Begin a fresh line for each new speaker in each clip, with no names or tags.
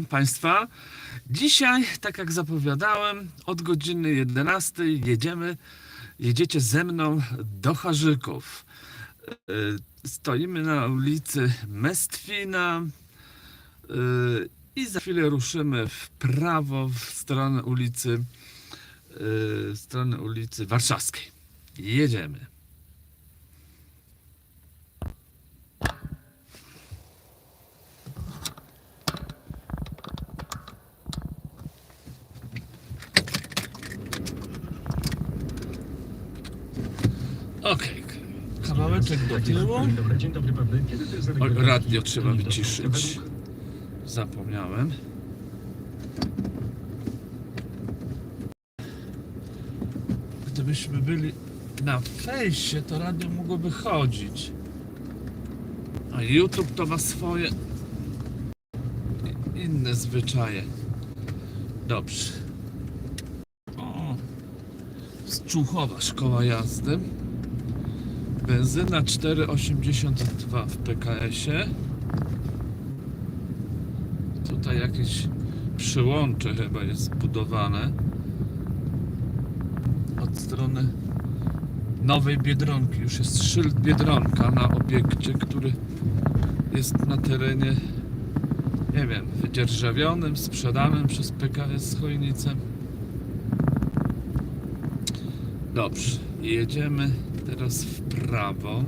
Państwa. Dzisiaj, tak jak zapowiadałem, od godziny 11 jedziemy, jedziecie ze mną do Harzyków. E, Stoimy na ulicy Mestwina e, i za chwilę ruszymy w prawo w stronę ulicy, e, w stronę ulicy Warszawskiej. Jedziemy. Okej, kawałeczek do tyłu. O, radio trzeba wyciszyć. Zapomniałem. Gdybyśmy byli na fejsie, to radio mogłoby chodzić. A YouTube to ma swoje inne zwyczaje. Dobrze. O, Szczuchowa szkoła jazdy. Benzyna 4,82 w PKS-ie. Tutaj jakieś przyłącze chyba jest zbudowane od strony Nowej Biedronki. Już jest szyld Biedronka na obiekcie, który jest na terenie nie wiem, wydzierżawionym, sprzedanym przez PKS Chojnicę. Dobrze, jedziemy teraz w prawo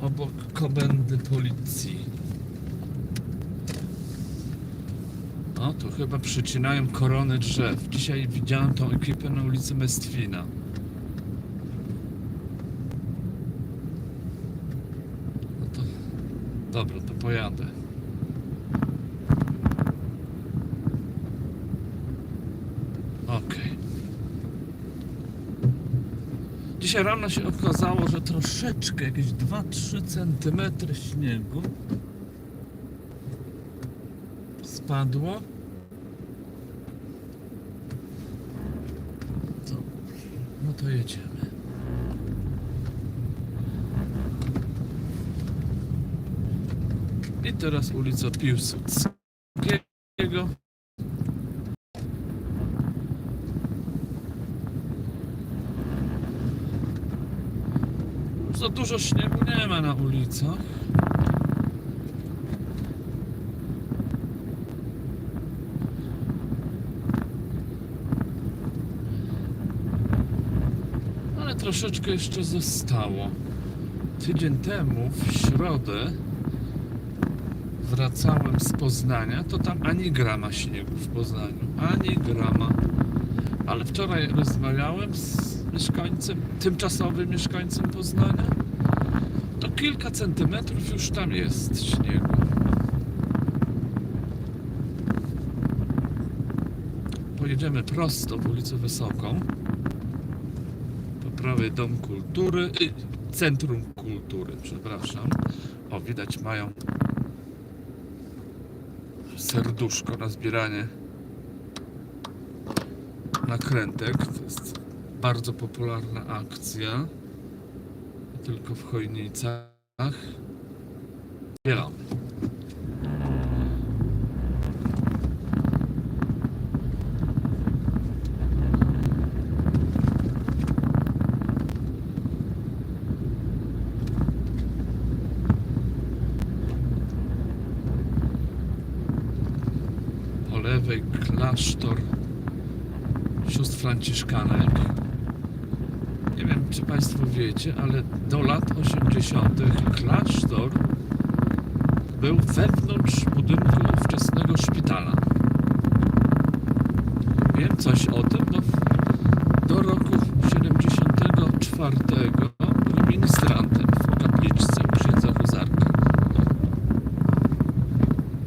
obok komendy policji. O, tu chyba przycinają korony drzew. Dzisiaj widziałem tą ekipę na ulicy Mestwina. No to... Dobra, to pojadę. Okej. Dzisiaj rano się okazało, że troszeczkę, jakieś 2-3 cm śniegu spadło. To, no to jedziemy. I teraz ulica Piłsudskiego. Za dużo śniegu nie ma na ulicach. Ale troszeczkę jeszcze zostało. Tydzień temu, w środę, wracałem z Poznania, to tam ani grama śniegu w Poznaniu, ani grama. Ale wczoraj rozmawiałem z mieszkańcem, tymczasowym mieszkańcem Poznania. Kilka centymetrów już tam jest śniegu. Pojedziemy prosto w ulicę Wysoką. Po prawej Dom Kultury, y, Centrum Kultury, przepraszam. O, widać mają serduszko na zbieranie nakrętek. To jest bardzo popularna akcja. Tylko w Chojnicach. Zbieramy. Po lewej klasztor sióstr franciszkanek. Czy Państwo wiecie, ale do lat 80. klasztor był wewnątrz budynku ówczesnego szpitala. Wiem coś o tym, bo do roku 74 był ministrantem w kapliczce u księdza Huzarka.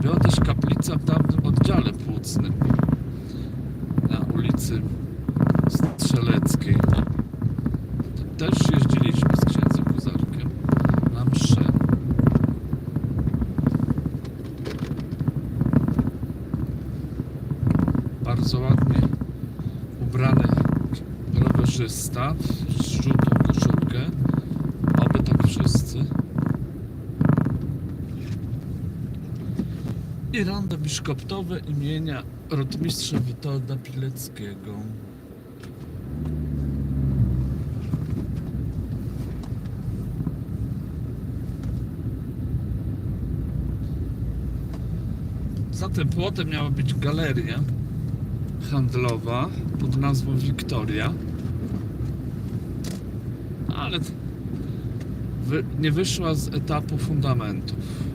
Była też kaplica w dawnym oddziale płucnym na ulicy Strzeleckiej. Tam też jeździliśmy z księdzem Huzarkiem na mszę. Bardzo ładnie ubrany rowerzysta z żółtą koszulkę. Oby tak wszyscy. i rondo biszkoptowe imienia rotmistrza Witolda Pileckiego. Za tym płotem miała być galeria handlowa pod nazwą Wiktoria, ale nie wyszła z etapu fundamentów.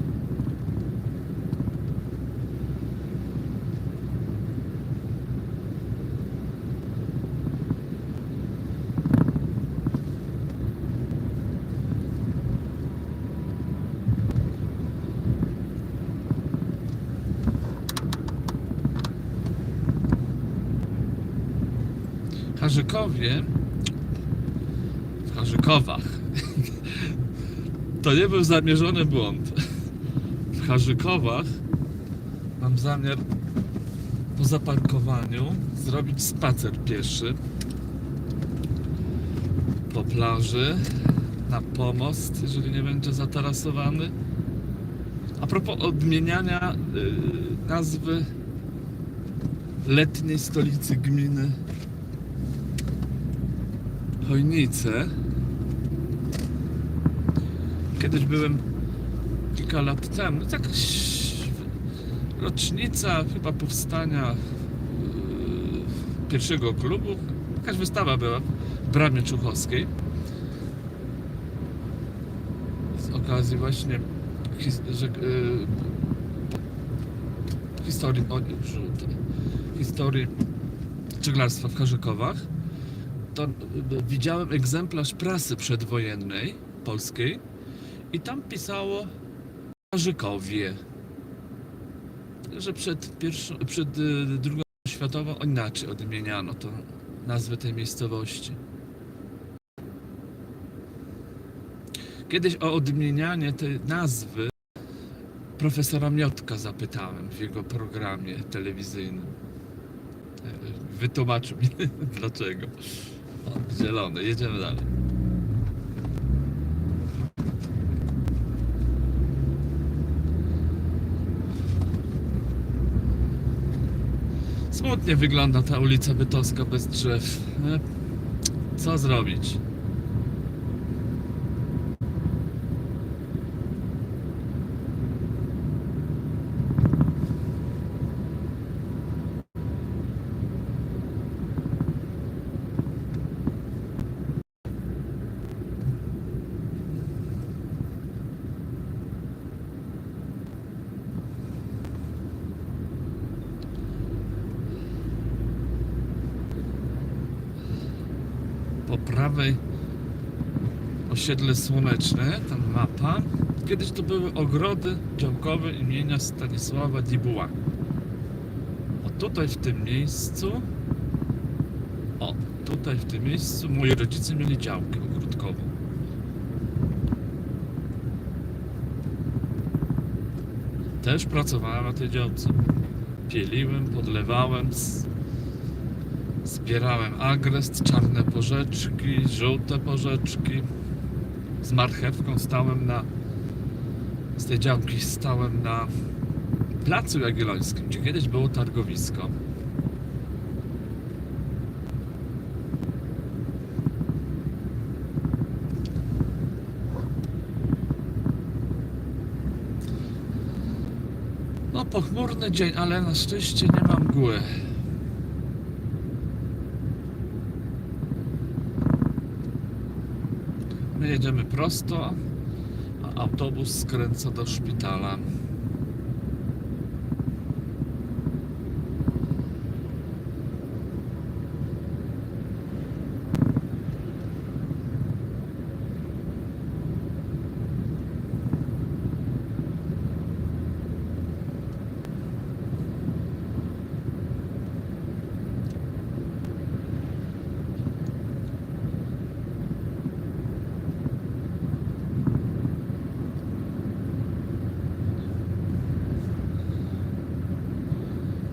Harzykowie w Harzykowach to nie był zamierzony błąd. W Harzykowach mam zamiar po zaparkowaniu zrobić spacer pieszy po plaży na pomost, jeżeli nie będzie zatarasowany. A propos odmieniania y, nazwy letniej stolicy gminy Chojnice. Kiedyś byłem kilka lat temu, no tak rocznica chyba powstania yy, pierwszego klubu. Jakaś wystawa była w Bramie Czuchowskiej. Z okazji właśnie his, że, yy, historii, o, historii żeglarstwa w Harzykowach to y, widziałem egzemplarz prasy przedwojennej polskiej i tam pisało Harzykowie. Że przed, pierwszą, przed y, drugą światową inaczej odmieniano to nazwę tej miejscowości. Kiedyś o odmienianie tej nazwy profesora Miotka zapytałem w jego programie telewizyjnym. E, Wytłumaczył mi dlaczego. Zielony, jedziemy dalej. Smutnie wygląda ta ulica Bytowska bez drzew. E, Co zrobić? po prawej osiedle słoneczne, tam mapa. Kiedyś to były ogrody działkowe imienia Stanisława Dibuła. O tutaj w tym miejscu, o tutaj w tym miejscu moi rodzice mieli działkę ogródkową. Też pracowałem na tej działce. Pieliłem, podlewałem, Zbierałem agrest, czarne porzeczki, żółte porzeczki. Z marchewką stałem na. Z tej działki stałem na Placu Jagiellońskim, gdzie kiedyś było targowisko. No, pochmurny dzień, ale na szczęście nie ma mgły. Jedziemy prosto, a autobus skręca do szpitala.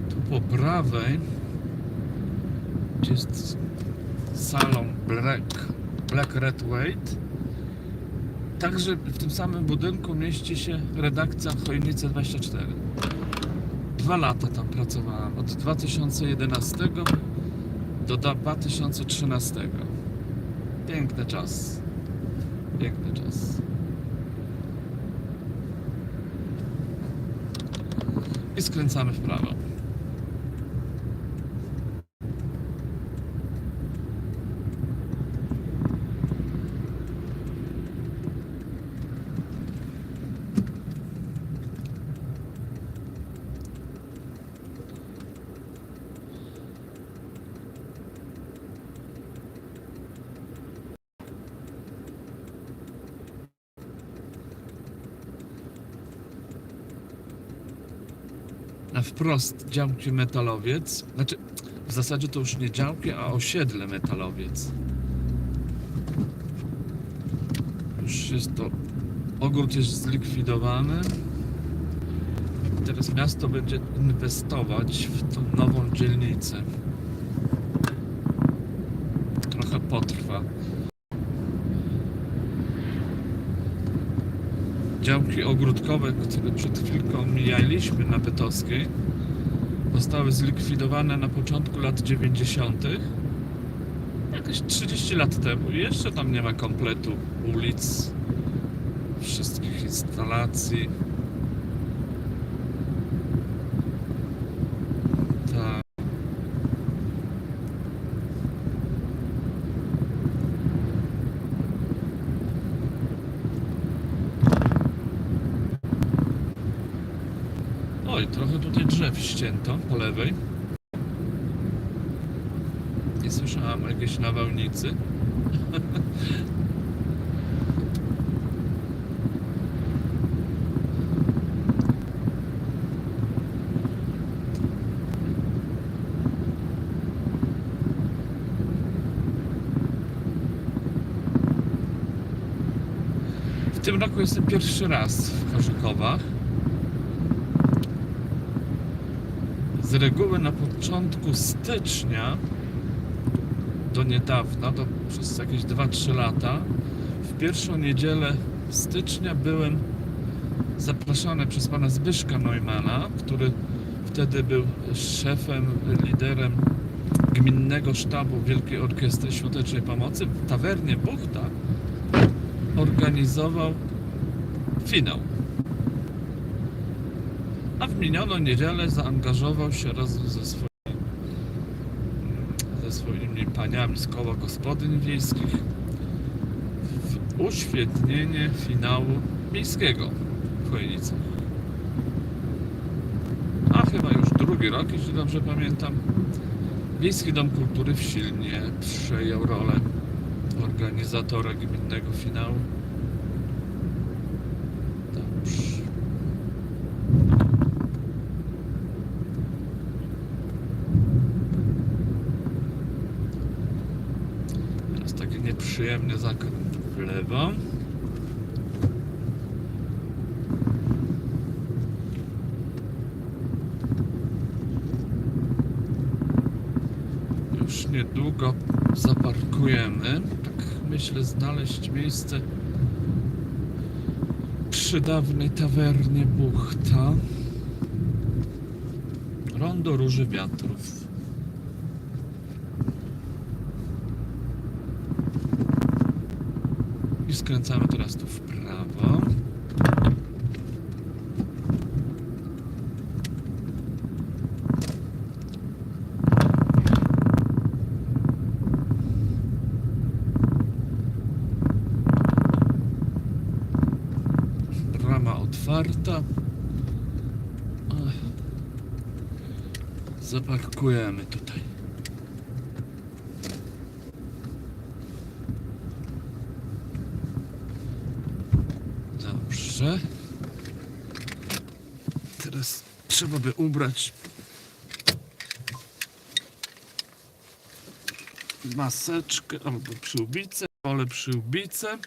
Tu po prawej jest salon Black, Black Red Wait. Także w tym samym budynku mieści się redakcja Chojnice 24. dwa lata tam pracowałem. Od 2011 do da- 2013. Piękny czas. Piękny czas. I skręcamy w prawo. na wprost działki Metalowiec. Znaczy, w zasadzie to już nie działki, a osiedle Metalowiec. Już jest to. Ogród jest zlikwidowany. Teraz miasto będzie inwestować w tą nową dzielnicę. Trochę potrwa. Działki ogródkowe, które przed chwilką mijaliśmy na Bytowskiej, zostały zlikwidowane na początku lat 90. Jakieś 30 lat temu. Jeszcze tam nie ma kompletu ulic, wszystkich instalacji. Tak. Oj, trochę tutaj drzew po lewej. Nie słyszałam jakiejś nawałnicy. W tym roku jestem pierwszy raz w Korzykowach. Z reguły na początku stycznia do niedawna, do przez jakieś 2-3 lata, w pierwszą niedzielę stycznia byłem zapraszany przez pana Zbyszka Neumana, który wtedy był szefem, liderem gminnego sztabu Wielkiej Orkiestry Świątecznej Pomocy w tawernie Buchta organizował finał. Minioną niedzielę zaangażował się razem ze swoimi, ze swoimi paniami z koła gospodyń wiejskich w uświetnienie finału miejskiego w Chojnicach. A chyba już drugi rok, jeśli dobrze pamiętam, Wiejski Dom Kultury w Silnie przejął rolę organizatora gminnego finału. Dobrze. Teraz taki nieprzyjemny zakręt w lewo. Już niedługo zaparkujemy. Tak myślę znaleźć miejsce przy dawnej tawernie Buchta. Rondo Róży Wiatrów. I skręcamy teraz tu w prawo. Brama otwarta. Zaparkujemy tutaj. Dobrze. Teraz trzeba by ubrać maseczkę albo przyłbicę, ale przyłbicę.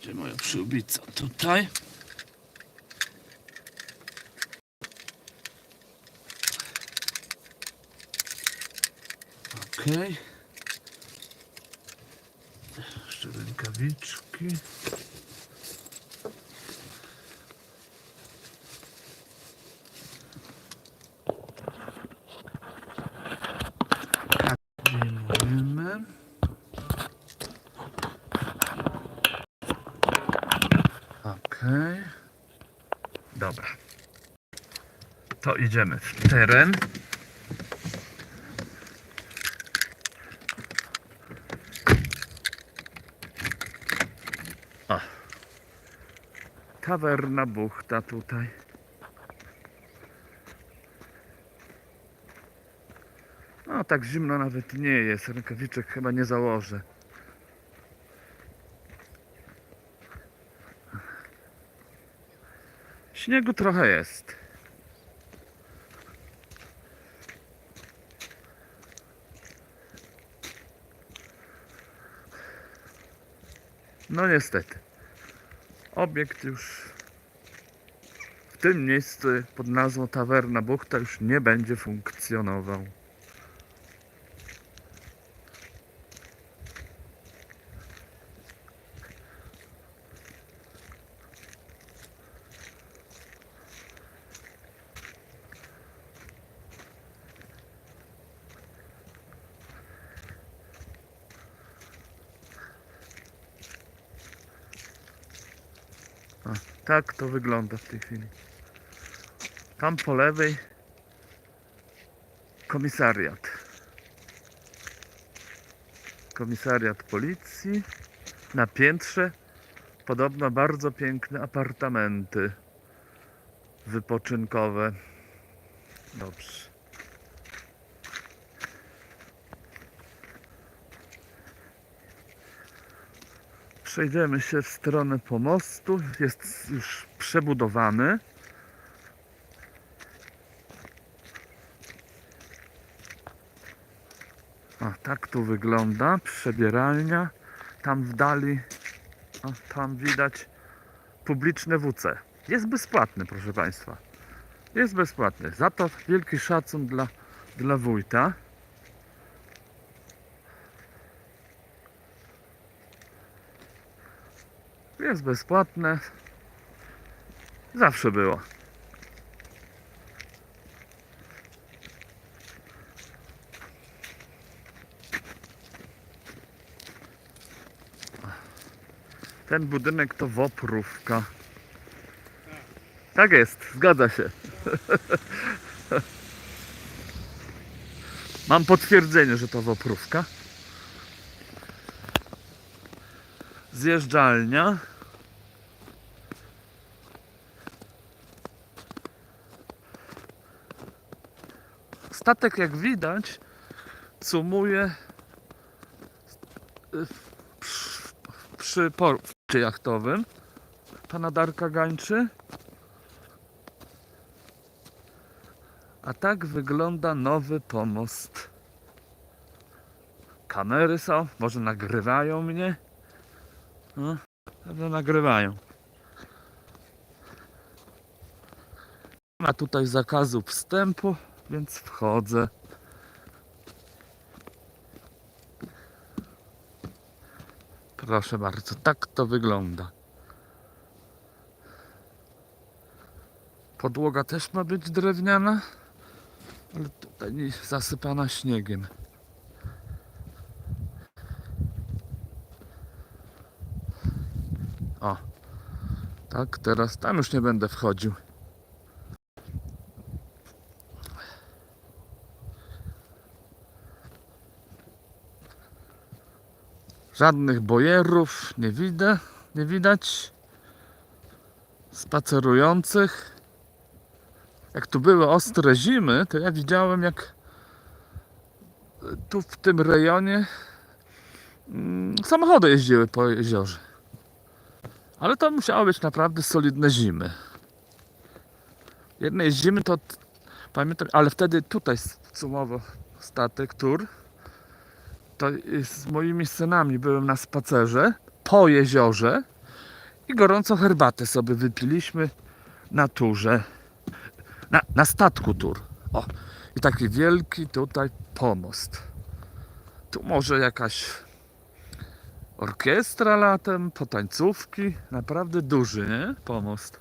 Gdzie moja przyłbica? Tutaj. Okej. Jeszcze rękawiczki. Tak, okay. Dobra. To idziemy w teren. Tawerna buchta tutaj. No tak zimno nawet nie jest. Rękawiczek chyba nie założę. Śniegu trochę jest. No niestety. Obiekt już w tym miejscu pod nazwą Tawerna Buchta już nie będzie funkcjonował. Tak to wygląda w tej chwili. Tam po lewej komisariat. Komisariat policji. Na piętrze podobno bardzo piękne apartamenty wypoczynkowe. Dobrze. Przejdziemy się w stronę pomostu. Jest już przebudowany. A tak tu wygląda przebieralnia. Tam w dali, o, tam widać publiczne WC. Jest bezpłatny, proszę Państwa. Jest bezpłatny. Za to wielki szacun dla, dla wójta. Jest bezpłatne. Zawsze było. Ten budynek to Woprówka. Tak jest, zgadza się. Mam potwierdzenie, że to Woprówka. Zjeżdżalnia. Statek, jak widać, cumuje y, przy, porcie jachtowym pana Darka Gańczy. A tak wygląda nowy pomost. Kamery są, może nagrywają mnie. No, nagrywają. Nie Ma tutaj zakazu wstępu, więc wchodzę. Proszę bardzo, tak to wygląda. Podłoga też ma być drewniana, ale tutaj zasypana śniegiem. O, tak, teraz tam już nie będę wchodził. Żadnych bojerów nie widzę, nie widać. Spacerujących. Jak tu były ostre zimy, to ja widziałem jak tu w tym rejonie mm, samochody jeździły po jeziorze. Ale to musiały być naprawdę solidne zimy. Jednej zimy to pamiętam, ale wtedy tutaj sumowo statek tur. To z moimi synami byłem na spacerze po jeziorze i gorącą herbatę sobie wypiliśmy na turze. Na, na statku tur. O, i taki wielki tutaj pomost. Tu może jakaś orkiestra latem, potańcówki. Naprawdę duży, nie? Pomost.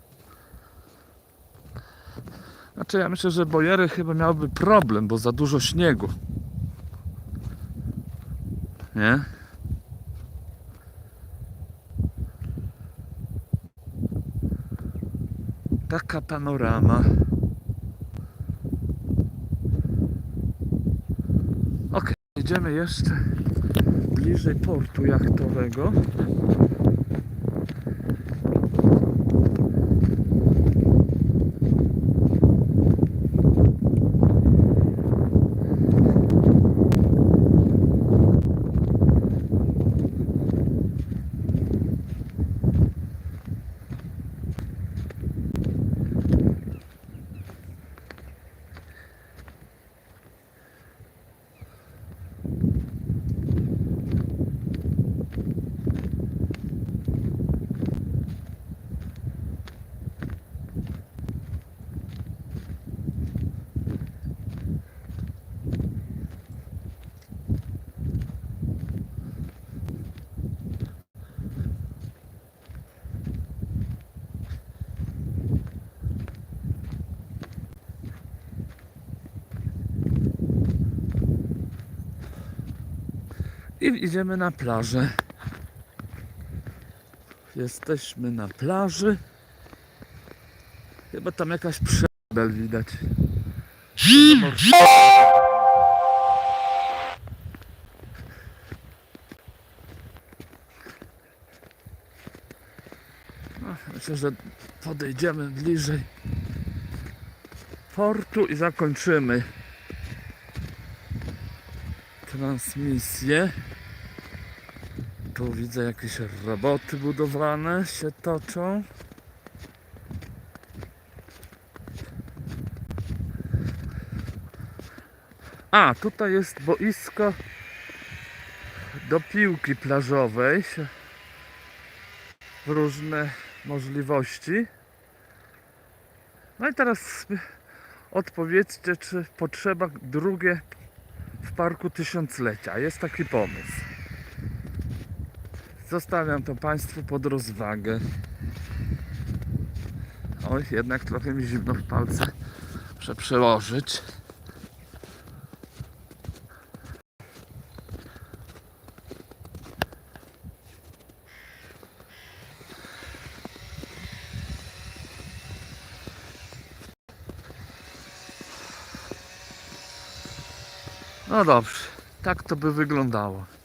Znaczy ja myślę, że bojery chyba miałyby problem, bo za dużo śniegu. Nie? Taka panorama. Ok, idziemy jeszcze bliżej portu jachtowego. I idziemy na plażę. Jesteśmy na plaży. Chyba tam jakaś przebel widać. No, myślę, że podejdziemy bliżej portu i zakończymy transmisję. Tu widzę jakieś roboty budowlane się toczą. A, tutaj jest boisko do piłki plażowej. się- Różne możliwości. No i teraz odpowiedzcie, czy potrzeba drugie w Parku Tysiąclecia. Jest taki pomysł. Zostawiam to Państwu pod rozwagę. Oj, jednak trochę mi zimno w palce. Muszę przełożyć. No dobrze, tak to by wyglądało.